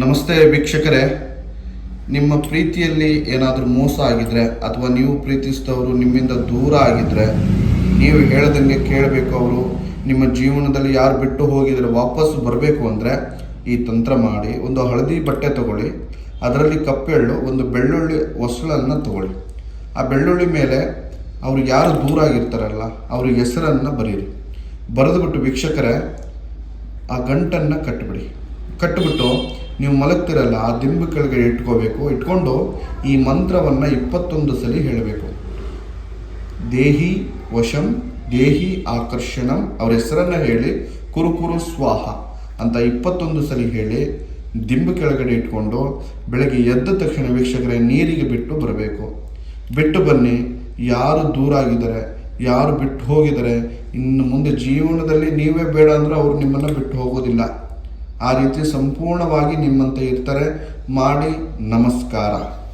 ನಮಸ್ತೆ ವೀಕ್ಷಕರೇ. ನಿಮ್ಮ ಪ್ರೀತಿಯಲ್ಲಿ ಏನಾದರೂ ಮೋಸ ಆಗಿದ್ರೆ ಅಥವಾ ನೀವು ಪ್ರೀತಿಸಿದವರು ನಿಮ್ಮಿಂದ ದೂರ ಆಗಿದ್ರೆ ನೀವು ಹೇಳ್ದಂಗೆ ಕೇಳಬೇಕು ಅವರು. ನಿಮ್ಮ ಜೀವನದಲ್ಲಿ ಯಾರು ಬಿಟ್ಟು ಹೋಗಿದ್ರೆ ವಾಪಸ್ ಬರಬೇಕು ಅಂದರೆ ಈ ತಂತ್ರ ಮಾಡಿ, ಒಂದು ಹಳದಿ ಬಟ್ಟೆ ತಗೊಳ್ಳಿ, ಅದರಲ್ಲಿ ಕಪ್ಪೆಳ್ಳು ಒಂದು ಬೆಳ್ಳುಳ್ಳಿ ಹೊಸಳನ್ನು ತಗೊಳ್ಳಿ. ಆ ಬೆಳ್ಳುಳ್ಳಿ ಮೇಲೆ ಅವರು ಯಾರು ದೂರ ಆಗಿರ್ತಾರಲ್ಲ, ಅವ್ರ ಹೆಸರನ್ನು ಬರೀರಿ. ಬರೆದುಬಿಟ್ಟು ವೀಕ್ಷಕರೇ, ಆ ಗಂಟನ್ನು ಕಟ್ಟಿಬಿಡಿ ಕಟ್ಟಿಬಿಟ್ಟು ನೀವು ಮಲಗ್ತಿರಲ್ಲ, ಆ ದಿಂಬು ಕೆಳಗಡೆ ಇಟ್ಕೋಬೇಕು. ಇಟ್ಕೊಂಡು ಈ ಮಂತ್ರವನ್ನು ಇಪ್ಪತ್ತೊಂದು ಸಲ ಹೇಳಬೇಕು. ದೇಹಿ ವಶಂ, ದೇಹಿ ಆಕರ್ಷಣಂ, ಅವರ ಹೆಸರನ್ನ ಹೇಳಿ, ಕುರುಕುರು ಸ್ವಾಹ ಅಂತ ಇಪ್ಪತ್ತೊಂದು ಸಲ ಹೇಳಿ ದಿಂಬು ಕೆಳಗಡೆ ಇಟ್ಕೊಂಡು ಬೆಳಗ್ಗೆ ಎದ್ದ ತಕ್ಷಣ ವೀಕ್ಷಕರೇ ನೀರಿಗೆ ಬಿಟ್ಟು ಬರಬೇಕು. ಬಿಟ್ಟು ಬನ್ನಿ, ಯಾರು ದೂರ ಆಗಿದ್ದಾರೆ ಯಾರು ಬಿಟ್ಟು ಹೋಗಿದ್ದಾರೆ, ಇನ್ನು ಮುಂದೆ ಜೀವನದಲ್ಲಿ ನೀವೇ ಬೇಡ ಅಂದ್ರೆ ಅವರು ನಿಮ್ಮನ್ನು ಬಿಟ್ಟು ಹೋಗೋದಿಲ್ಲ. ಆ ರೀತಿ ಸಂಪೂರ್ಣವಾಗಿ ನಿಮ್ಮಂತೆ ಇರ್ತಾರೆ. ಮಾಡಿ ನಮಸ್ಕಾರ.